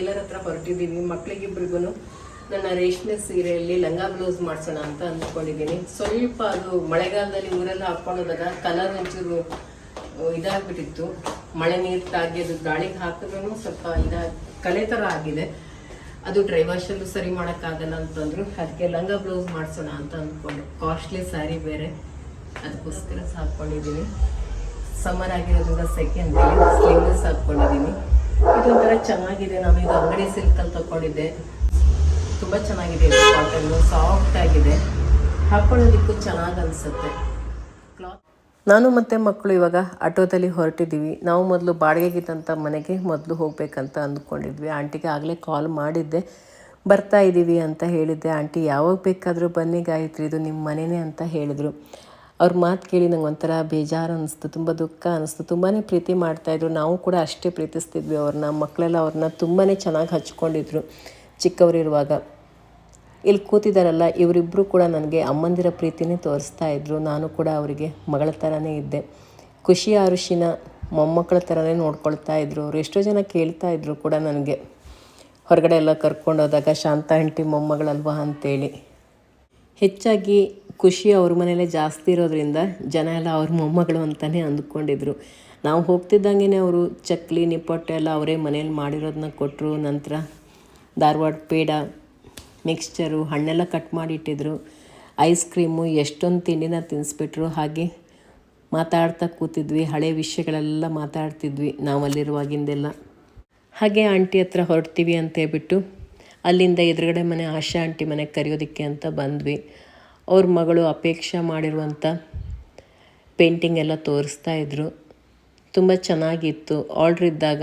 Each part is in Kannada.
ಟೇಲರ್ ಹತ್ರ ಹೊರಟಿದ್ದೀನಿ. ಮಕ್ಳಿಗಿಬ್ರಿಗೂ ನನ್ನ ರೇಷ್ಮೆ ಸೀರೆಯಲ್ಲಿ ಲಂಗ ಬ್ಲೌಸ್ ಮಾಡಿಸೋಣ ಅಂತ ಅಂದ್ಕೊಂಡಿದ್ದೀನಿ. ಸ್ವಲ್ಪ ಅದು ಮಳೆಗಾಲದಲ್ಲಿ ಊರೆಲ್ಲ ಹಾಕೊಂಡೋದಾಗ ಕಲರ್ ಒಂಚೂರು ಇದಾಗ್ಬಿಟ್ಟಿತ್ತು. ಮಳೆ ನೀರು ತಾಗಿ ಅದು ಗಾಳಿಗೆ ಹಾಕಿದ್ರು ಸ್ವಲ್ಪ ಇದ ಕಲೆ ಥರ ಆಗಿದೆ. ಅದು ಡ್ರೈ ವಾಶಲ್ಲೂ ಸರಿ ಮಾಡೋಕ್ಕಾಗಲ್ಲ ಅಂತಂದ್ರು ಅದಕ್ಕೆ ಲಂಗ ಬ್ಲೌಸ್ ಮಾಡಿಸೋಣ ಅಂತ ಅಂದ್ಕೊಂಡು ಕಾಸ್ಟ್ಲಿ ಸ್ಯಾರಿ ಬೇರೆ. ಅದಕ್ಕೋಸ್ಕರ ಹಾಕ್ಕೊಂಡಿದ್ದೀನಿ ಸಮ್ಮರ್ ಆಗಿರೋದ್ರಿಂದ ಸೆಕೆಂಡ್ ಸ್ಲೀವ್ಲೆಸ್ ಚೆನ್ನಾಗಿದೆ ನಾನು ಇದು ಅಂಗಡಿ ಸಿಲ್ಕಲ್ಲಿ ತಗೊಂಡಿದ್ದೆ ತುಂಬ ಚೆನ್ನಾಗಿದೆ ಇದು ಕಾಟನ್ನು ಸಾಫ್ಟ್ ಆಗಿದೆ. ಹಾಕೊಳ್ಳೋದಿಕ್ಕೂ ಚೆನ್ನಾಗಿ ಅನಿಸುತ್ತೆ. ನಾನು ಮತ್ತು ಮಕ್ಕಳು ಇವಾಗ ಆಟೋದಲ್ಲಿ ಹೊರಟಿದ್ದೀವಿ. ನಾವು ಮೊದಲು ಬಾಡಿಗೆಗಿದ್ದಂಥ ಮನೆಗೆ ಮೊದಲು ಹೋಗಬೇಕಂತ ಅಂದ್ಕೊಂಡಿದ್ವಿ. ಆಂಟಿಗೆ ಆಗಲೇ ಕಾಲ್ ಮಾಡಿದ್ದೆ. ಬರ್ತಾ ಇದ್ದೀವಿ ಅಂತ ಹೇಳಿದ್ದೆ. ಆಂಟಿ, ಯಾವಾಗ ಬೇಕಾದರೂ ಬನ್ನಿ ಗಾಯತ್ರಿ. ಇದು ನಿಮ್ಮ ಮನೆಯೇ ಅಂತ ಹೇಳಿದ್ರು. ಅವ್ರ ಮಾತು ಕೇಳಿ ನಂಗೆ ಒಂಥರ ಬೇಜಾರು ಅನ್ನಿಸ್ತು ತುಂಬ ದುಃಖ ಅನ್ನಿಸ್ತು ತುಂಬಾ ಪ್ರೀತಿ ಮಾಡ್ತಾಯಿದ್ರು ನಾವು ಕೂಡ ಅಷ್ಟೇ ಪ್ರೀತಿಸ್ತಿದ್ವಿ ಅವ್ರನ್ನ ಮಕ್ಕಳೆಲ್ಲ ಅವ್ರನ್ನ ತುಂಬಾ ಚೆನ್ನಾಗಿ ಹಚ್ಕೊಂಡಿದ್ರು ಚಿಕ್ಕವರಿರುವಾಗ. ಇಲ್ಲಿ ಕೂತಿದ್ದಾರಲ್ಲ ಇವರಿಬ್ಬರು ಕೂಡ ನನಗೆ ಅಮ್ಮಂದಿರ ಪ್ರೀತಿನೇ ತೋರಿಸ್ತಾ ಇದ್ರು. ನಾನು ಕೂಡ ಅವರಿಗೆ ಮಗಳ ಥರನೇ ಇದ್ದೆ. ಖುಷಿ ಆರುಷಿನ ಮೊಮ್ಮಕ್ಕಳ ಥರನೇ ನೋಡ್ಕೊಳ್ತಾ ಇದ್ರು ಅವರು. ಎಷ್ಟೋ ಜನ ಕೇಳ್ತಾ ಇದ್ರು ಕೂಡ ನನಗೆ. ಹೊರಗಡೆ ಎಲ್ಲ ಕರ್ಕೊಂಡೋದಾಗ ಶಾಂತ ಆಂಟಿ, ಮೊಮ್ಮಗಳಲ್ವಾ? ಅಂತೇಳಿ. ಹೆಚ್ಚಾಗಿ ಖುಷಿ ಅವ್ರ ಮನೇಲೆ ಜಾಸ್ತಿ ಇರೋದ್ರಿಂದ ಜನ ಎಲ್ಲ ಅವ್ರ ಮೊಮ್ಮಗಳು ಅಂತಲೇ ಅಂದ್ಕೊಂಡಿದ್ರು. ನಾವು ಹೋಗ್ತಿದ್ದಂಗೆ ಅವರು ಚಕ್ಲಿ, ನಿಪ್ಪಟ್ಟು ಎಲ್ಲ ಅವರೇ ಮನೇಲಿ ಮಾಡಿರೋದನ್ನ ಕೊಟ್ಟರು ನಂತರ ಧಾರವಾಡ ಪೇಡ ಮಿಕ್ಸ್ಚರು ಹಣ್ಣೆಲ್ಲ ಕಟ್ ಮಾಡಿಟ್ಟಿದ್ರು ಐಸ್ ಕ್ರೀಮು ಎಷ್ಟೊಂದು ತಿಂಡಿನ ತಿನ್ನಿಸ್ಬಿಟ್ರು ಹಾಗೆ ಮಾತಾಡ್ತಾ ಕೂತಿದ್ವಿ, ಹಳೆ ವಿಷಯಗಳೆಲ್ಲ ಮಾತಾಡ್ತಿದ್ವಿ ನಾವಲ್ಲಿರುವಾಗಿಂದೆಲ್ಲ. ಹಾಗೆ ಆಂಟಿ ಹತ್ರ ಹೊರಡ್ತೀವಿ ಅಂತ ಹೇಳ್ಬಿಟ್ಟು ಅಲ್ಲಿಂದ ಎದುರುಗಡೆ ಮನೆ, ಆಶಾ ಆಂಟಿ ಮನೆಗೆ ಕರೆಯೋದಕ್ಕೆ ಅಂತ ಬಂದ್ವಿ. ಅವ್ರ ಮಗಳು ಅಪೇಕ್ಷೆ ಮಾಡಿರುವಂಥ ಪೇಂಟಿಂಗ್ ಎಲ್ಲ ತೋರಿಸ್ತಾ ಇದ್ರು. ತುಂಬ ಚೆನ್ನಾಗಿತ್ತು. ಆರ್ಡ್ರ್ ಇದ್ದಾಗ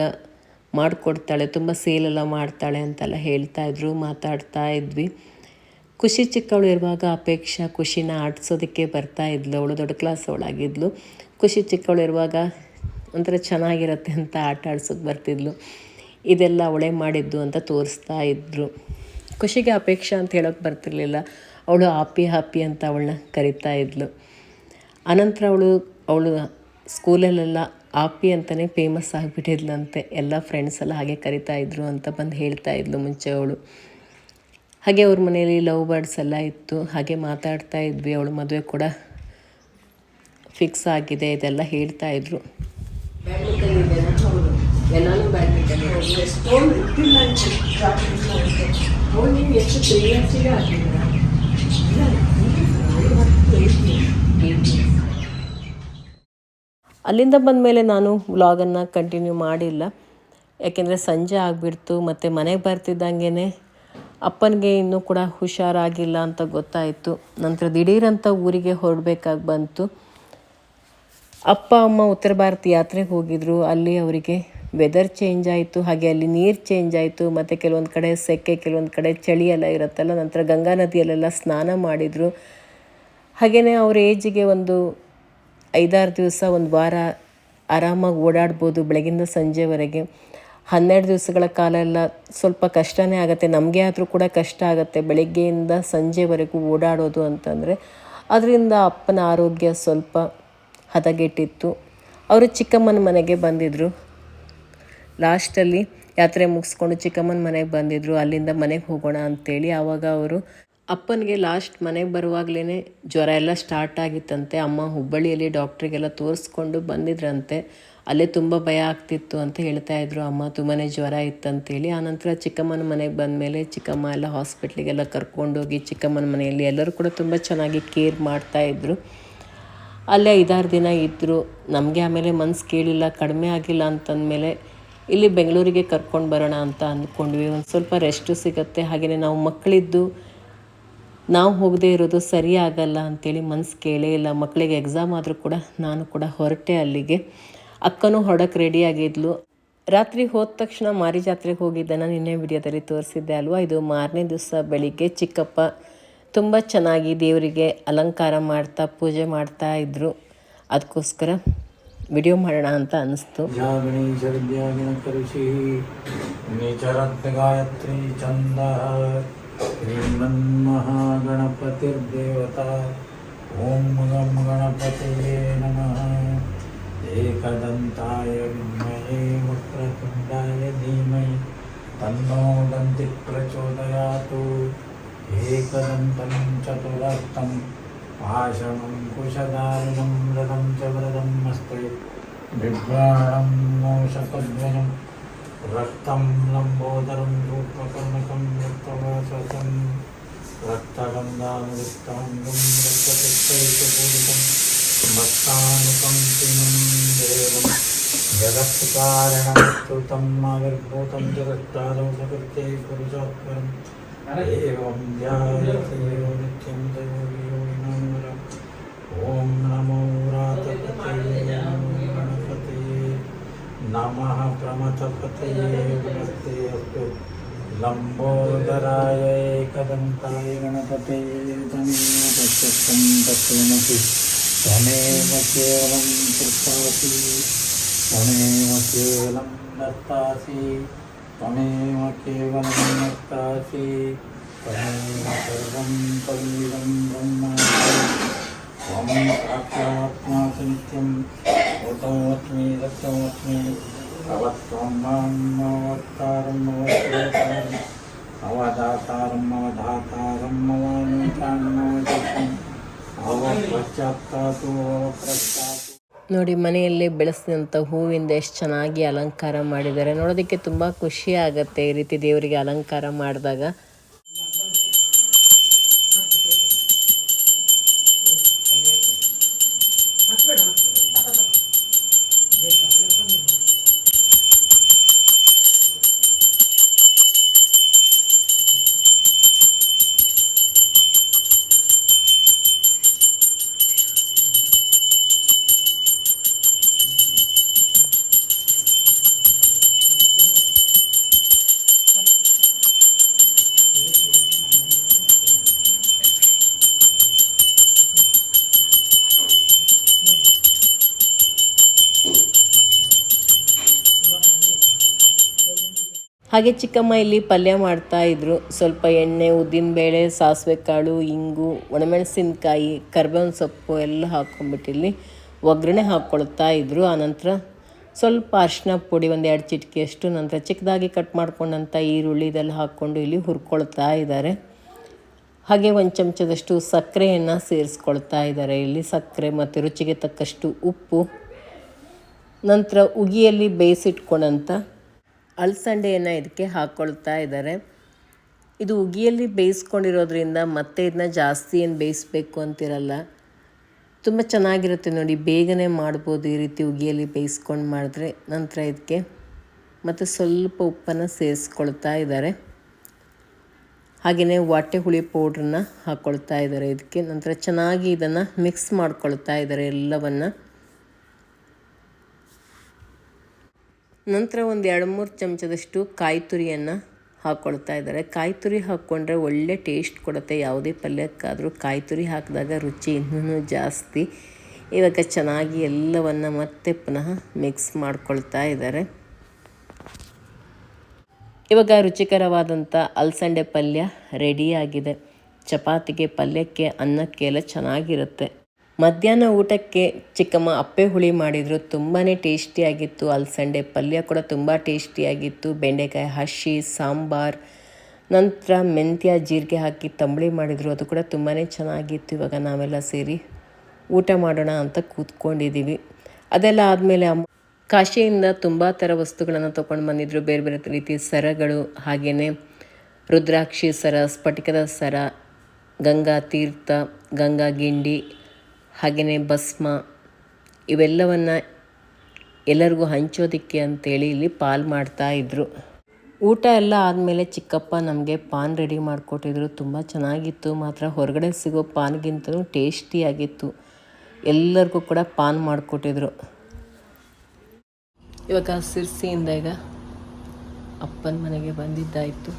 ಮಾಡಿಕೊಡ್ತಾಳೆ, ತುಂಬ ಸೇಲೆಲ್ಲ ಮಾಡ್ತಾಳೆ ಅಂತೆಲ್ಲ ಹೇಳ್ತಾ ಇದ್ರು, ಮಾತಾಡ್ತಾ ಇದ್ವಿ. ಖುಷಿ ಚಿಕ್ಕವಳು ಇರುವಾಗ ಅಪೇಕ್ಷಾ ಖುಷಿನ ಆಡಿಸೋದಕ್ಕೆ ಬರ್ತಾ ಇದ್ಲು. ಅವಳು ದೊಡ್ಡ ಕ್ಲಾಸ್ ಅವಳಾಗಿದ್ಲು. ಖುಷಿ ಚಿಕ್ಕವಳು ಇರುವಾಗ ಒಂಥರ ಚೆನ್ನಾಗಿರುತ್ತೆ ಅಂತ ಆಟ ಆಡ್ಸೋಕ್ಕೆ ಬರ್ತಿದ್ಲು. ಇದೆಲ್ಲ ಅವಳೇ ಮಾಡಿದ್ದು ಅಂತ ತೋರಿಸ್ತಾ ಇದ್ದರು ಖುಷಿಗೆ ಅಪೇಕ್ಷಾ ಅಂತ ಹೇಳೋಕೆ ಬರ್ತಿರ್ಲಿಲ್ಲ. ಅವಳು ಹಾಪಿ ಹಾಪಿ ಅಂತ ಅವಳನ್ನ ಕರಿತಾ ಇದ್ಲು. ಅನಂತರ ಅವಳು ಅವಳು ಸ್ಕೂಲಲ್ಲೆಲ್ಲ ಆಪಿ ಅಂತಲೇ ಫೇಮಸ್ ಆಗಿಬಿಟ್ಟಿದ್ಲಂತೆ. ಎಲ್ಲ ಫ್ರೆಂಡ್ಸ್ ಎಲ್ಲ ಹಾಗೆ ಕರಿತಾ ಇದ್ರು ಅಂತ ಬಂದು ಹೇಳ್ತಾ ಇದ್ಲು ಮುಂಚೆ ಅವಳು. ಹಾಗೆ ಅವ್ರ ಮನೆಯಲ್ಲಿ ಲವ್ ಬರ್ಡ್ಸ್ ಎಲ್ಲ ಇತ್ತು. ಹಾಗೆ ಮಾತಾಡ್ತಾ ಇದ್ವಿ. ಅವಳು ಮದುವೆ ಕೂಡ ಫಿಕ್ಸ್ ಆಗಿದೆ ಇದೆಲ್ಲ ಹೇಳ್ತಾ ಇದ್ರು. ಎಲ್ಲಾನು ಬ್ಯಾಡ್ಮಿಂಟನ್ ಅಲ್ಲಿಂದ ಬಂದ ಮೇಲೆ ನಾನು ವ್ಲಾಗನ್ನು ಕಂಟಿನ್ಯೂ ಮಾಡಿಲ್ಲ. ಯಾಕೆಂದರೆ ಸಂಜೆ ಆಗಿಬಿಡ್ತು, ಮತ್ತು ಮನೆಗೆ ಬರ್ತಿದ್ದಂಗೆ ಅಪ್ಪನಿಗೆ ಇನ್ನೂ ಕೂಡ ಹುಷಾರಾಗಿಲ್ಲ ಅಂತ ಗೊತ್ತಾಯಿತು. ನಂತರ ದಿಢೀರಂತ ಊರಿಗೆ ಹೊರಡಬೇಕಾಗಿ ಬಂತು. ಅಪ್ಪ, ಅಮ್ಮ ಉತ್ತರ ಭಾರತ ಯಾತ್ರೆಗೆ ಹೋಗಿದ್ರು, ಅಲ್ಲಿ ಅವರಿಗೆ ವೆದರ್ ಚೇಂಜ್ ಆಯಿತು, ಹಾಗೆ ಅಲ್ಲಿ ನೀರು ಚೇಂಜ್ ಆಯಿತು, ಮತ್ತು ಕೆಲವೊಂದು ಕಡೆ ಸೆಕೆ, ಕೆಲವೊಂದು ಕಡೆ ಚಳಿ ಎಲ್ಲ ಇರುತ್ತಲ್ಲ, ನಂತರ ಗಂಗಾ ನದಿಯಲ್ಲೆಲ್ಲ ಸ್ನಾನ ಮಾಡಿದರು. ಹಾಗೆಯೇ ಅವ್ರ ಏಜಿಗೆ ಒಂದು ಐದಾರು ದಿವಸ, ಒಂದು ವಾರ ಆರಾಮಾಗಿ ಓಡಾಡ್ಬೋದು ಬೆಳಗಿಂದ ಸಂಜೆವರೆಗೆ. ಹನ್ನೆರಡು ದಿವಸಗಳ ಕಾಲ ಎಲ್ಲ ಸ್ವಲ್ಪ ಕಷ್ಟನೇ ಆಗುತ್ತೆ, ನಮಗೆ ಆದರೂ ಕೂಡ ಕಷ್ಟ ಆಗುತ್ತೆ ಬೆಳಗ್ಗೆಯಿಂದ ಸಂಜೆವರೆಗೂ ಓಡಾಡೋದು ಅಂತಂದರೆ. ಅದರಿಂದ ಅಪ್ಪನ ಆರೋಗ್ಯ ಸ್ವಲ್ಪ ಹದಗೆಟ್ಟಿತ್ತು. ಅವರು ಚಿಕ್ಕಮ್ಮನ ಮನೆಗೆ ಬಂದಿದ್ದರು ಲಾಸ್ಟಲ್ಲಿ ಯಾತ್ರೆ ಮುಗಿಸ್ಕೊಂಡು ಚಿಕ್ಕಮ್ಮನ ಮನೆಗೆ ಬಂದಿದ್ದರು ಅಲ್ಲಿಂದ ಮನೆಗೆ ಹೋಗೋಣ ಅಂತೇಳಿ ಆವಾಗ ಅವರು ಅಪ್ಪನಿಗೆ ಲಾಸ್ಟ್ ಮನೆಗೆ ಬರುವಾಗಲೇ ಜ್ವರ ಎಲ್ಲ ಸ್ಟಾರ್ಟ್ ಆಗಿತ್ತಂತೆ. ಅಮ್ಮ ಹುಬ್ಬಳ್ಳಿಯಲ್ಲಿ ಡಾಕ್ಟ್ರಿಗೆಲ್ಲ ತೋರಿಸ್ಕೊಂಡು ಬಂದಿದ್ರಂತೆ. ಅಲ್ಲೇ ತುಂಬ ಭಯ ಆಗ್ತಿತ್ತು ಅಂತ ಹೇಳ್ತಾ ಇದ್ರು. ಅಮ್ಮ ತುಂಬಾ ಜ್ವರ ಇತ್ತಂತೇಳಿ. ಆನಂತರ ಚಿಕ್ಕಮ್ಮನ ಮನೆಗೆ ಬಂದಮೇಲೆ ಚಿಕ್ಕಮ್ಮ ಎಲ್ಲ ಹಾಸ್ಪಿಟ್ಲಿಗೆಲ್ಲ ಕರ್ಕೊಂಡೋಗಿ ಚಿಕ್ಕಮ್ಮನ ಮನೆಯಲ್ಲಿ ಎಲ್ಲರೂ ಕೂಡ ತುಂಬ ಚೆನ್ನಾಗಿ ಕೇರ್ ಮಾಡ್ತಾಯಿದ್ರು ಅಲ್ಲೇ ಐದಾರು ದಿನ ಇದ್ದರು ನಮಗೆ ಆಮೇಲೆ ಮನಸ್ಸು ಕೇಳಿಲ್ಲ. ಕಡಿಮೆ ಆಗಿಲ್ಲ ಅಂತಂದಮೇಲೆ ಇಲ್ಲಿ ಬೆಂಗಳೂರಿಗೆ ಕರ್ಕೊಂಡು ಬರೋಣ ಅಂತ ಅಂದ್ಕೊಂಡ್ವಿ ಒಂದು ಸ್ವಲ್ಪ ರೆಸ್ಟು ಸಿಗುತ್ತೆ. ಹಾಗೆಯೇ ನಾವು ಮಕ್ಕಳಿದ್ದು, ನಾವು ಹೋಗದೇ ಇರೋದು ಸರಿ ಆಗಲ್ಲ ಅಂಥೇಳಿ ಮನಸ್ಸು ಕೇಳೇ ಇಲ್ಲ. ಮಕ್ಕಳಿಗೆ ಎಕ್ಸಾಮ್ ಆದರೂ ಕೂಡ ನಾನು ಕೂಡ ಹೊರಟೆ ಅಲ್ಲಿಗೆ. ಅಕ್ಕನೂ ಹೊಡಕ್ಕೆ ರೆಡಿಯಾಗಿದ್ಲು ರಾತ್ರಿ ಹೋದ ತಕ್ಷಣ ಮಾರಿ ಜಾತ್ರೆಗೆ ಹೋಗಿದ್ದನ್ನು ನಿನ್ನೆ ವಿಡಿಯೋದಲ್ಲಿ ತೋರಿಸಿದ್ದೆ ಅಲ್ವಾ? ಇದು ಮಾರನೇ ದಿವಸ ಬೆಳಿಗ್ಗೆ ಚಿಕ್ಕಪ್ಪ ತುಂಬ ಚೆನ್ನಾಗಿ ದೇವರಿಗೆ ಅಲಂಕಾರ ಮಾಡ್ತಾ, ಪೂಜೆ ಮಾಡ್ತಾ ಇದ್ದರು ಅದಕ್ಕೋಸ್ಕರ ವಿಡಿಯೋ ಮಾಡೋಣ ಅಂತ ಅನಿಸ್ತು ಗಾಯತ್ರಿ ಚಂದ ಶ್ರೀಮನ್ಮಹಾಗಣಪತಿರ್ದೇವತಾ ಓಂ ಗಂ ಗಣಪತಿಯೇ ನಮಃ ಏಕದಂತಾಯ ವಿದ್ಮಯೇ ವಕ್ರತುಂಡಾಯ ಧೀಮಹಿ ತನ್ನೋ ದಂತಿ ಪ್ರಚೋದಯಾತು ಏಕದಂತಂ ಚತುರರ್ಥಂ एकदन्तं चतुरस्तं पाशमं कुशदारुणं रथं च व्रतं हस्ते बिभ्राणं मोषकध्वजं रक्तं लम्बोदरं रूपकर्णकं रक्तवाससं रक्तगन्धानुरिक्ताङ्गं रक्तपुष्पैकपूरितं भक्तानुकम्पिनं देवं जगत्कारणमस्तुतम् आविर्भूतं जगत्तादौपकृत्ये पुरुषोत्तरम् एवं ध्यायते यो नित्यं दैवयोगिनां ॐ नमो रातपतये नमो गणपतये नमः प्रमथपतये नमस्ते अस्तु। लम्बोदराय एकदन्ताय गणपतये तमेव प्रत्यक्षं तत्त्वमसि केवलं कृतासि त्वमेव केवलं दत्तासि त्वमेव केवलं दत्तासि त्वमेव सर्वं त्वमिदं ब्रह्मासि त्वं साक्षात्मासि नित्यं भूतोऽस्मि सत्यमस्मि भवत्वं माम् अवतारम् अवतारम् अवधातारम् अवधातारम् अवानुचाम् अवचितम् अवपश्चात्तातु अवप्रस्तातु ನೋಡಿ ಮನೆಯಲ್ಲೇ ಬೆಳೆಸಿದಂಥ ಹೂವಿಂದ ಎಷ್ಟು ಚೆನ್ನಾಗಿ ಅಲಂಕಾರ ಮಾಡಿದ್ದಾರೆ ನೋಡೋದಕ್ಕೆ ತುಂಬ ಖುಷಿ ಆಗುತ್ತೆ ಈ ರೀತಿ ದೇವರಿಗೆ ಅಲಂಕಾರ ಮಾಡಿದಾಗ ಹಾಗೆ ಚಿಕ್ಕಮ್ಮ ಇಲ್ಲಿ ಪಲ್ಯ ಮಾಡ್ತಾ ಇದ್ರು. ಸ್ವಲ್ಪ ಎಣ್ಣೆ ಉದ್ದಿನಬೇಳೆ ಸಾಸಿವೆ ಕಾಳು, ಇಂಗು, ಒಣಮೆಣಸಿನಕಾಯಿ, ಕರ್ಬೇವಿನ ಸೊಪ್ಪು ಎಲ್ಲ ಹಾಕ್ಕೊಂಬಿಟ್ಟು ಇಲ್ಲಿ ಒಗ್ಗರಣೆ ಹಾಕ್ಕೊಳ್ತಾ ಇದ್ರು. ಆನಂತರ ಸ್ವಲ್ಪ ಅರಿಶಿನ ಪುಡಿ ಒಂದು ಎರಡು ಚಿಟಿಕೆಯಷ್ಟು ನಂತರ ಚಿಕ್ಕದಾಗಿ ಕಟ್ ಮಾಡ್ಕೊಂಡಂಥ ಈರುಳ್ಳಿ ಇದೆಲ್ಲ ಹಾಕ್ಕೊಂಡು ಇಲ್ಲಿ ಹುರ್ಕೊಳ್ತಾ ಇದ್ದಾರೆ. ಹಾಗೆ ಒಂದು ಚಮಚದಷ್ಟು ಸಕ್ಕರೆಯನ್ನು ಸೇರಿಸ್ಕೊಳ್ತಾ ಇದ್ದಾರೆ ಇಲ್ಲಿ. ಸಕ್ಕರೆ ಮತ್ತು ರುಚಿಗೆ ತಕ್ಕಷ್ಟು ಉಪ್ಪು. ನಂತರ ಉಗಿಯಲ್ಲಿ ಬೇಯಿಸಿಟ್ಕೊಂಡಂಥ ಅಲಸಂಡೆಯನ್ನು ಇದಕ್ಕೆ ಹಾಕ್ಕೊಳ್ತಾ ಇದ್ದಾರೆ. ಇದು ಉಗಿಯಲ್ಲಿ ಬೇಯಿಸ್ಕೊಂಡಿರೋದ್ರಿಂದ ಮತ್ತೆ ಇದನ್ನ ಜಾಸ್ತಿ ಏನು ಬೇಯಿಸ್ಬೇಕು ಅಂತಿರಲ್ಲ. ತುಂಬ ಚೆನ್ನಾಗಿರುತ್ತೆ ನೋಡಿ, ಬೇಗನೆ ಮಾಡ್ಬೋದು ಈ ರೀತಿ ಉಗಿಯಲ್ಲಿ ಬೇಯಿಸ್ಕೊಂಡು ಮಾಡಿದ್ರೆ. ನಂತರ ಇದಕ್ಕೆ ಮತ್ತು ಸ್ವಲ್ಪ ಉಪ್ಪನ್ನು ಸೇರಿಸ್ಕೊಳ್ತಾ ಇದ್ದಾರೆ. ಹಾಗೆಯೇ ವಾಟೆ ಹುಳಿ ಪೌಡ್ರನ್ನ ಹಾಕ್ಕೊಳ್ತಾ ಇದ್ದಾರೆ ಇದಕ್ಕೆ. ನಂತರ ಚೆನ್ನಾಗಿ ಇದನ್ನು ಮಿಕ್ಸ್ ಮಾಡ್ಕೊಳ್ತಾ ಇದ್ದಾರೆ ಎಲ್ಲವನ್ನು. ನಂತರ ಒಂದು ಎರಡು ಮೂರು ಚಮಚದಷ್ಟು ಕಾಯಿ ತುರಿಯನ್ನು ಹಾಕ್ಕೊಳ್ತಾ ಇದ್ದಾರೆ. ಕಾಯಿ ತುರಿ ಹಾಕ್ಕೊಂಡ್ರೆ ಒಳ್ಳೆ ಟೇಸ್ಟ್ ಕೊಡುತ್ತೆ. ಯಾವುದೇ ಪಲ್ಯಕ್ಕಾದರೂ ಕಾಯಿ ತುರಿ ಹಾಕಿದಾಗ ರುಚಿ ಇನ್ನೂ ಜಾಸ್ತಿ. ಇವಾಗ ಚೆನ್ನಾಗಿ ಎಲ್ಲವನ್ನು ಮತ್ತೆ ಪುನಃ ಮಿಕ್ಸ್ ಮಾಡ್ಕೊಳ್ತಾ ಇದ್ದಾರೆ. ಇವಾಗ ರುಚಿಕರವಾದಂಥ ಅಲಸಂಡೆ ಪಲ್ಯ ರೆಡಿಯಾಗಿದೆ ಚಪಾತಿಗೆ ಪಲ್ಯಕ್ಕೆ ಅನ್ನಕ್ಕೆ ಎಲ್ಲ ಚೆನ್ನಾಗಿರುತ್ತೆ. ಮಧ್ಯಾಹ್ನ ಊಟಕ್ಕೆ ಚಿಕ್ಕಮ್ಮ ಅಪ್ಪೆ ಹುಳಿ ಮಾಡಿದರು. ತುಂಬಾ ಟೇಸ್ಟಿಯಾಗಿತ್ತು ಅಲಸಂಡೆ ಪಲ್ಯ ಕೂಡ ತುಂಬ ಟೇಸ್ಟಿಯಾಗಿತ್ತು ಬೆಂಡೆಕಾಯಿ ಹಸಿ, ಸಾಂಬಾರ್, ನಂತರ ಮೆಂತ್ಯ, ಜೀರಿಗೆ ಹಾಕಿ ತಂಬಳಿ ಮಾಡಿದರು. ಅದು ಕೂಡ ತುಂಬಾ ಚೆನ್ನಾಗಿತ್ತು. ಇವಾಗ ನಾವೆಲ್ಲ ಸೇರಿ ಊಟ ಮಾಡೋಣ ಅಂತ ಕೂತ್ಕೊಂಡಿದ್ದೀವಿ ಅದೆಲ್ಲ ಆದಮೇಲೆ ಅಮ್ಮ ಕಾಶಿಯಿಂದ ತುಂಬ ಥರ ವಸ್ತುಗಳನ್ನು ತೊಗೊಂಡು ಬಂದಿದ್ದರು ಬೇರೆ ಬೇರೆ ರೀತಿ ಸರಗಳು ಹಾಗೆಯೇ ರುದ್ರಾಕ್ಷಿ ಸರ, ಸ್ಫಟಿಕದ ಸರ, ಗಂಗಾ ತೀರ್ಥ, ಗಂಗಾ ಗಿಂಡಿ ಹಾಗೆಯೇ ಭಸ್ಮ, ಇವೆಲ್ಲವನ್ನು ಎಲ್ಲರಿಗೂ ಹಂಚೋದಕ್ಕೆ ಅಂತೇಳಿ ಇಲ್ಲಿ ಪಾಲ್ ಮಾಡ್ತಾ ಇದ್ರು. ಊಟ ಎಲ್ಲ ಆದಮೇಲೆ ಚಿಕ್ಕಪ್ಪ ನಮಗೆ ಪಾನ್ ರೆಡಿ ಮಾಡಿಕೊಟ್ಟಿದ್ರು. ತುಂಬ ಚೆನ್ನಾಗಿತ್ತು. ಮಾತ್ರ ಹೊರಗಡೆ ಸಿಗೋ ಪಾನ್ಗಿಂತಲೂ ಟೇಸ್ಟಿಯಾಗಿತ್ತು ಎಲ್ಲರಿಗೂ ಕೂಡ ಪಾನ್ ಮಾಡಿಕೊಟ್ಟಿದ್ರು. ಇವಾಗ ಸಿರ್ಸಿಯಿಂದ ಈಗ ಅಪ್ಪನ ಮನೆಗೆ ಬಂದಿದ್ದಾಯಿತು.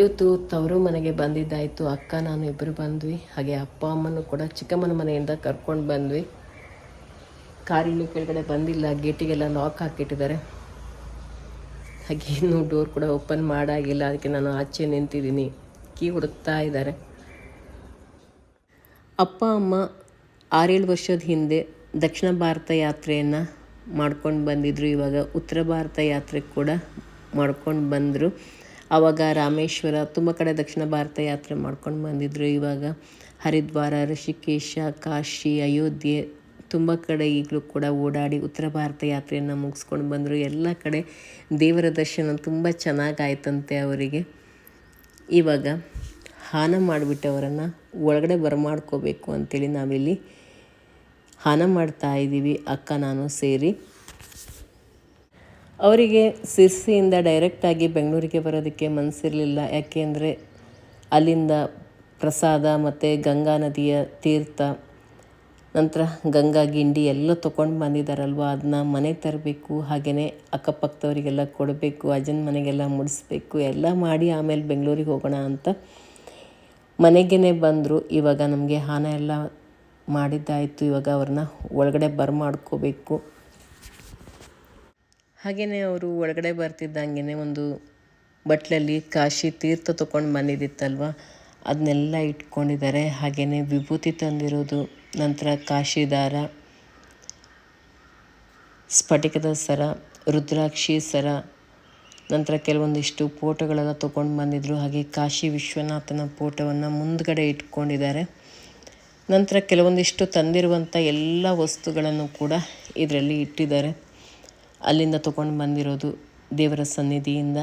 ಇವತ್ತು ತವರು ಮನೆಗೆ ಬಂದಿದ್ದಾಯಿತು. ಅಕ್ಕ, ನಾನು ಇಬ್ಬರು ಬಂದ್ವಿ. ಹಾಗೆ ಅಪ್ಪ, ಅಮ್ಮನೂ ಕೂಡ ಚಿಕ್ಕಮ್ಮನ ಮನೆಯಿಂದ ಕರ್ಕೊಂಡು ಬಂದ್ವಿ. ಕಾರಿನ ಕೆಳಗಡೆ ಬಂದಿಲ್ಲ. ಗೇಟಿಗೆಲ್ಲ ಲಾಕ್ ಹಾಕಿಟ್ಟಿದ್ದಾರೆ. ಹಾಗೆ ಇನ್ನೂ ಡೋರ್ ಕೂಡ ಓಪನ್ ಮಾಡಾಗಿಲ್ಲ. ಅದಕ್ಕೆ ನಾನು ಆಚೆ ನಿಂತಿದ್ದೀನಿ. ಕೀ ಹುಡುಕ್ತಾ ಇದ್ದಾರೆ. ಅಪ್ಪ, ಅಮ್ಮ ಆರೇಳು ವರ್ಷದ ಹಿಂದೆ ದಕ್ಷಿಣ ಭಾರತ ಯಾತ್ರೆಯನ್ನು ಮಾಡ್ಕೊಂಡು ಬಂದಿದ್ರು. ಇವಾಗ ಉತ್ತರ ಭಾರತ ಯಾತ್ರೆ ಕೂಡ ಮಾಡ್ಕೊಂಡು ಬಂದರು. ಆವಾಗ ರಾಮೇಶ್ವರ ತುಂಬ ಕಡೆ ದಕ್ಷಿಣ ಭಾರತ ಯಾತ್ರೆ ಮಾಡ್ಕೊಂಡು ಬಂದಿದ್ರು. ಇವಾಗ ಹರಿದ್ವಾರ, ಋಷಿಕೇಶ, ಕಾಶಿ, ಅಯೋಧ್ಯೆ ತುಂಬ ಕಡೆ ಈಗಲೂ ಕೂಡ ಓಡಾಡಿ ಉತ್ತರ ಭಾರತ ಯಾತ್ರೆಯನ್ನು ಮುಗಿಸ್ಕೊಂಡು ಬಂದರು. ಎಲ್ಲ ಕಡೆ ದೇವರ ದರ್ಶನ ತುಂಬ ಚೆನ್ನಾಗಾಯ್ತಂತೆ ಅವರಿಗೆ. ಇವಾಗ ಹಾನ ಮಾಡಿಬಿಟ್ಟವರನ್ನು ಒಳಗಡೆ ಬರಮಾಡ್ಕೋಬೇಕು ಅಂತೇಳಿ ನಾವಿಲ್ಲಿ ಹಾನ ಮಾಡ್ತಾ ಇದ್ದೀವಿ. ಅಕ್ಕ, ನಾನು ಸೇರಿ. ಅವರಿಗೆ ಸಿರ್ಸಿಯಿಂದ ಡೈರೆಕ್ಟಾಗಿ ಬೆಂಗಳೂರಿಗೆ ಬರೋದಕ್ಕೆ ಮನಸ್ಸಿರಲಿಲ್ಲ ಯಾಕೆಂದರೆ ಅಲ್ಲಿಂದ ಪ್ರಸಾದ ಮತ್ತು ಗಂಗಾ ನದಿಯ ತೀರ್ಥ, ನಂತರ ಗಂಗಾ ಗಿಂಡಿ ಎಲ್ಲ ತೊಗೊಂಡು ಬಂದಿದ್ದಾರಲ್ವ ಅದನ್ನ ಮನೆಗೆ ತರಬೇಕು ಹಾಗೆಯೇ ಅಕ್ಕಪಕ್ಕದವರಿಗೆಲ್ಲ ಕೊಡಬೇಕು, ಅಜ್ಜನ ಮನೆಗೆಲ್ಲ ಮುಡಿಸ್ಬೇಕು, ಎಲ್ಲ ಮಾಡಿ ಆಮೇಲೆ ಬೆಂಗಳೂರಿಗೆ ಹೋಗೋಣ ಅಂತ ಮನೆಗೇ ಬಂದರು. ಇವಾಗ ನಮಗೆ ಹಾನ ಎಲ್ಲ ಮಾಡಿದ್ದಾಯಿತು. ಇವಾಗ ಅವ್ರನ್ನ ಒಳಗಡೆ ಬರಮಾಡ್ಕೋಬೇಕು. ಹಾಗೆಯೇ ಅವರು ಒಳಗಡೆ ಬರ್ತಿದ್ದಂಗೆ ಒಂದು ಬಟ್ಲಲ್ಲಿ ಕಾಶಿ ತೀರ್ಥ ತೊಗೊಂಡು ಬಂದಿದ್ದಿತ್ತಲ್ವ? ಅದನ್ನೆಲ್ಲ ಇಟ್ಕೊಂಡಿದ್ದಾರೆ ಹಾಗೆಯೇ ವಿಭೂತಿ ತಂದಿರೋದು ನಂತರ ಕಾಶಿ ದಾರ ಸ್ಫಟಿಕದ ಸರ, ರುದ್ರಾಕ್ಷಿ ಸರ, ನಂತರ ಕೆಲವೊಂದಿಷ್ಟು ಫೋಟೋಗಳೆಲ್ಲ ತೊಗೊಂಡು ಬಂದಿದ್ದರು ಹಾಗೆ ಕಾಶಿ ವಿಶ್ವನಾಥನ ಫೋಟೋವನ್ನು ಮುಂದ್ಗಡೆ ಇಟ್ಕೊಂಡಿದ್ದಾರೆ ನಂತರ ಕೆಲವೊಂದಿಷ್ಟು ತಂದಿರುವಂಥ ಎಲ್ಲ ವಸ್ತುಗಳನ್ನು ಕೂಡ ಇದರಲ್ಲಿ ಇಟ್ಟಿದ್ದಾರೆ. ಅಲ್ಲಿಂದ ತೊಗೊಂಡು ಬಂದಿರೋದು ದೇವರ ಸನ್ನಿಧಿಯಿಂದ.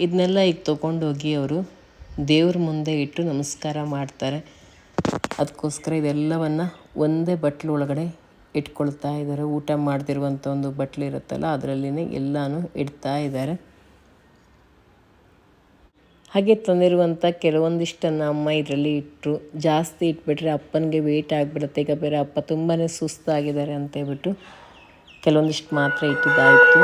ಇದನ್ನೆಲ್ಲ ಈಗ ತೊಗೊಂಡೋಗಿ ಅವರು ದೇವ್ರ ಮುಂದೆ ಇಟ್ಟು ನಮಸ್ಕಾರ ಮಾಡ್ತಾರೆ. ಅದಕ್ಕೋಸ್ಕರ ಇದೆಲ್ಲವನ್ನು ಒಂದೇ ಬಟ್ಲು ಒಳಗಡೆ ಇಟ್ಕೊಳ್ತಾ ಇದ್ದಾರೆ. ಊಟ ಮಾಡ್ತಿರುವಂಥ ಒಂದು ಬಟ್ಲು ಇರುತ್ತಲ್ಲ, ಅದರಲ್ಲಿನೇ ಎಲ್ಲನೂ ಇಡ್ತಾ ಇದ್ದಾರೆ. ಹಾಗೆ ತಂದಿರುವಂಥ ಕೆಲವೊಂದಿಷ್ಟನ್ನು ಅಮ್ಮ ಇದರಲ್ಲಿ ಇಟ್ಟರು. ಜಾಸ್ತಿ ಇಟ್ಬಿಟ್ರೆ ಅಪ್ಪನಿಗೆ ವೇಟ್ ಆಗಿಬಿಡುತ್ತೆ. ಈಗ ಬೇರೆ ಅಪ್ಪ ತುಂಬಾ ಸುಸ್ತಾಗಿದ್ದಾರೆ ಅಂತ ಹೇಳ್ಬಿಟ್ಟು ಕೆಲವೊಂದಿಷ್ಟು ಮಾತ್ರ ಇಟ್ಟಿದ್ದಾಯಿತು.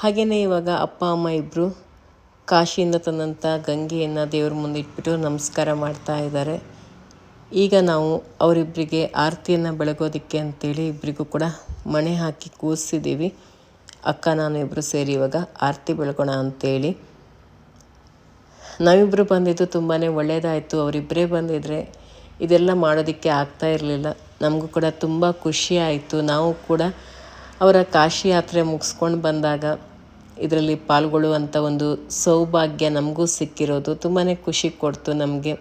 ಹಾಗೆಯೇ ಇವಾಗ ಅಪ್ಪ, ಅಮ್ಮ ಇಬ್ಬರು ಕಾಶಿಯಿಂದ ತಂದಂಥ ಗಂಗೆಯನ್ನು ದೇವ್ರ ಮುಂದೆ ಇಟ್ಬಿಟ್ಟು ನಮಸ್ಕಾರ ಮಾಡ್ತಾ ಇದ್ದಾರೆ. ಈಗ ನಾವು ಅವರಿಬ್ಬರಿಗೆ ಆರತಿಯನ್ನು ಬೆಳಗೋದಕ್ಕೆ ಅಂತೇಳಿ ಇಬ್ಬರಿಗೂ ಕೂಡ ಮಣೆ ಹಾಕಿ ಕೂರಿಸಿದ್ದೀವಿ ಅಕ್ಕ, ನಾನು ಇಬ್ಬರು ಸೇರಿ ಇವಾಗ ಆರತಿ ಬೆಳಗೋಣ ಅಂತೇಳಿ. ನಾವಿಬ್ಬರು ಬಂದಿದ್ದು ತುಂಬಾ ಒಳ್ಳೆಯದಾಯಿತು ಅವರಿಬ್ಬರೇ ಬಂದಿದ್ದರೆ ಇದೆಲ್ಲ ಮಾಡೋದಕ್ಕೆ ಆಗ್ತಾ ಇರಲಿಲ್ಲ. ನಮಗೂ ಕೂಡ ತುಂಬ ಖುಷಿ ಆಯಿತು. ನಾವು ಕೂಡ ಅವರ ಕಾಶಿ ಯಾತ್ರೆ ಮುಗಿಸ್ಕೊಂಡು ಬಂದಾಗ ಇದರಲ್ಲಿ ಪಾಲ್ಗೊಳ್ಳುವಂಥ ಒಂದು ಸೌಭಾಗ್ಯ ನಮಗೂ ಸಿಕ್ಕಿರೋದು. ತುಂಬಾ ಖುಷಿ ಕೊಡ್ತು ನಮಗೆ.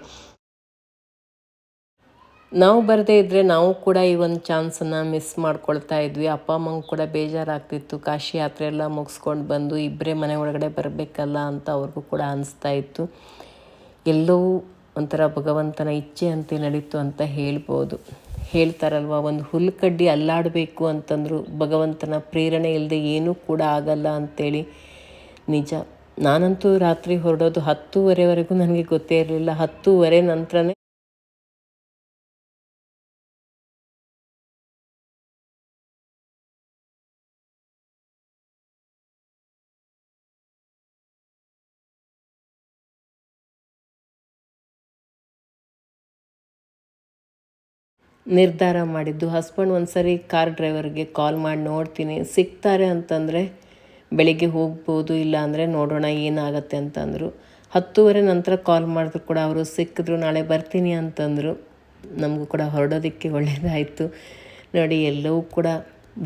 ನಾವು ಬರದೇ ಇದ್ದರೆ ನಾವು ಕೂಡ ಈ ಒಂದು ಚಾನ್ಸನ್ನು ಮಿಸ್ ಮಾಡ್ಕೊಳ್ತಾ ಇದ್ವಿ. ಅಪ್ಪ, ಅಮ್ಮಂಗೆ ಕೂಡ ಬೇಜಾರಾಗ್ತಿತ್ತು. ಕಾಶಿ ಯಾತ್ರೆ ಎಲ್ಲ ಮುಗಿಸ್ಕೊಂಡು ಬಂದು ಇಬ್ಬರೇ ಮನೆ ಒಳಗಡೆ ಬರಬೇಕಲ್ಲ ಅಂತ ಅವ್ರಿಗೂ ಕೂಡ ಅನಿಸ್ತಾ ಇತ್ತು. ಎಲ್ಲವೂ ಒಂಥರ ಭಗವಂತನ ಇಚ್ಛೆ ಅಂತ ನಡೀತು ಅಂತ ಹೇಳ್ಬೋದು. ಹೇಳ್ತಾರಲ್ವ, ಒಂದು ಹುಲ್ಲು ಕಡ್ಡಿ ಅಲ್ಲಾಡಬೇಕು ಅಂತಂದರು ಭಗವಂತನ ಪ್ರೇರಣೆ ಇಲ್ಲದೆ ಏನೂ ಕೂಡ ಆಗಲ್ಲ ಅಂಥೇಳಿ ನಿಜ. ನಾನಂತೂ ರಾತ್ರಿ ಹೊರಡೋದು ಹತ್ತೂವರೆವರೆಗೂ ನನಗೆ ಗೊತ್ತೇ ಇರಲಿಲ್ಲ. ಹತ್ತೂವರೆ ನಂತರನೇ ನಿರ್ಧಾರ ಮಾಡಿದ್ದು. ಹಸ್ಬೆಂಡ್ ಒಂದು ಸರಿ ಕಾರ್ ಡ್ರೈವರ್ಗೆ ಕಾಲ್ ಮಾಡಿ ನೋಡ್ತೀನಿ. ಸಿಗ್ತಾರೆ ಅಂತಂದರೆ ಬೆಳಿಗ್ಗೆ ಹೋಗ್ಬೋದು, ಇಲ್ಲ ಅಂದರೆ ನೋಡೋಣ ಏನಾಗತ್ತೆ ಅಂತಂದರು. ಹತ್ತುವರೆ ನಂತರ ಕಾಲ್ ಮಾಡಿದ್ರು ಕೂಡ. ಅವರು ಸಿಕ್ಕಿದ್ರು, ನಾಳೆ ಬರ್ತೀನಿ ಅಂತಂದರು. ನಮಗೂ ಕೂಡ ಹೊರಡೋದಕ್ಕೆ ಒಳ್ಳೆಯದಾಯಿತು ನೋಡಿ, ಎಲ್ಲವೂ ಕೂಡ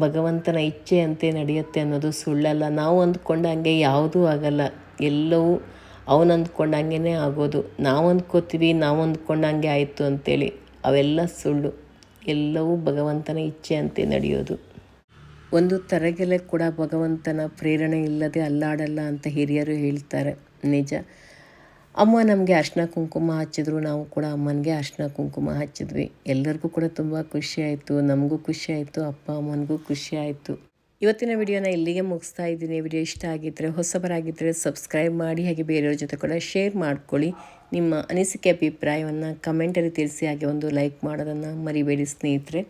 ಭಗವಂತನ ಇಚ್ಛೆಯಂತೆ ನಡೆಯುತ್ತೆ ಅನ್ನೋದು ಸುಳ್ಳಲ್ಲ. ನಾವು ಅಂದ್ಕೊಂಡಂಗೆ ಯಾವುದೂ ಆಗಲ್ಲ. ಎಲ್ಲವೂ ಅವನು ಅಂದ್ಕೊಂಡಂಗೆ ಆಗೋದು. ನಾವು ಅಂದ್ಕೋತೀವಿ, ನಾವು ಅಂದ್ಕೊಂಡಂಗೆ ಆಯಿತು ಅಂತೇಳಿ. ಅವೆಲ್ಲ ಸುಳ್ಳು. ಎಲ್ಲವೂ ಭಗವಂತನ ಇಚ್ಛೆಯಂತೆ ನಡೆಯೋದು. ಒಂದು ತರಗೆಲೆ ಕೂಡ ಭಗವಂತನ ಪ್ರೇರಣೆ ಇಲ್ಲದೆ ಅಲ್ಲಾಡಲ್ಲ ಅಂತ ಹಿರಿಯರು ಹೇಳ್ತಾರೆ. ನಿಜ. ಅಮ್ಮ ನಮಗೆ ಅರ್ಶಿನ ಕುಂಕುಮ ಹಚ್ಚಿದ್ರು, ನಾವು ಕೂಡ ಅಮ್ಮನಿಗೆ ಅರ್ಶಿನ ಕುಂಕುಮ ಹಚ್ಚಿದ್ವಿ. ಎಲ್ಲರಿಗೂ ಕೂಡ ತುಂಬ ಖುಷಿಯಾಯಿತು ನಮಗೂ ಖುಷಿಯಾಯಿತು ಅಪ್ಪ ಅಮ್ಮನಿಗೂ ಖುಷಿ ಆಯಿತು. ಇವತ್ತಿನ ವಿಡಿಯೋನ ಇಲ್ಲಿಗೆ ಮುಗಿಸ್ತಾ ಇದ್ದೀನಿ. ವಿಡಿಯೋ ಇಷ್ಟ ಆಗಿದ್ದರೆ ಹೊಸಬರಾಗಿದ್ದರೆ ಸಬ್ಸ್ಕ್ರೈಬ್ ಮಾಡಿ, ಹಾಗೆ ಬೇರೆಯವ್ರ ಜೊತೆ ಕೂಡ ಶೇರ್ ಮಾಡ್ಕೊಳ್ಳಿ. ನಿಮ್ಮ ಅನಿಸಿಕೆ, ಅಭಿಪ್ರಾಯವನ್ನು ಕಮೆಂಟಲ್ಲಿ ತಿಳಿಸಿ, ಹಾಗೆ ಒಂದು ಲೈಕ್ ಮಾಡೋದನ್ನು ಮರಿಬೇಡಿ ಸ್ನೇಹಿತರೆ.